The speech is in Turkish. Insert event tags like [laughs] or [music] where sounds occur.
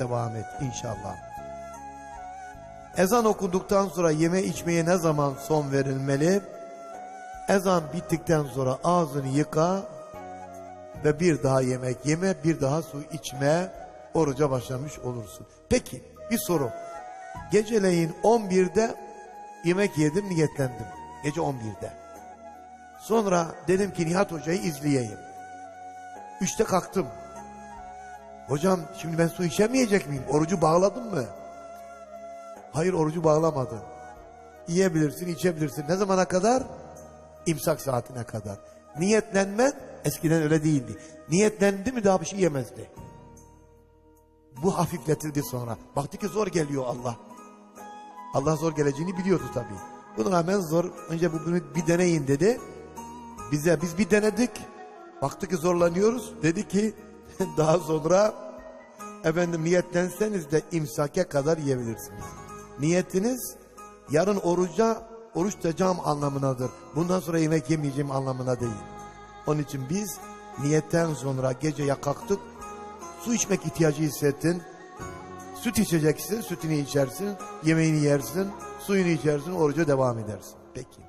devam et inşallah. Ezan okunduktan sonra yeme içmeye ne zaman son verilmeli? Ezan bittikten sonra ağzını yıka ve bir daha yemek yeme, bir daha su içme, oruca başlamış olursun. Peki bir soru. Geceleyin 11'de yemek yedim, niyetlendim. Gece 11'de. Sonra dedim ki Nihat Hoca'yı izleyeyim. Üçte kalktım. Hocam şimdi ben su içemeyecek miyim? Orucu bağladın mı? Hayır orucu bağlamadın. Yiyebilirsin, içebilirsin. Ne zamana kadar? İmsak saatine kadar. Niyetlenmen eskiden öyle değildi. Niyetlendi mi daha bir şey yemezdi. Bu hafifletildi sonra. Baktı ki zor geliyor Allah. Allah zor geleceğini biliyordu tabii. Buna rağmen zor. Önce bu bunu bir deneyin dedi. Bize biz bir denedik. Baktık ki zorlanıyoruz. Dedi ki [laughs] daha sonra efendim niyetlenseniz de imsake kadar yiyebilirsiniz. Niyetiniz yarın oruca oruç tutacağım anlamınadır. Bundan sonra yemek yemeyeceğim anlamına değil. Onun için biz niyetten sonra geceye kalktık. Su içmek ihtiyacı hissettin. Süt içeceksin, sütünü içersin, yemeğini yersin, suyunu içersin, oruca devam edersin. Peki.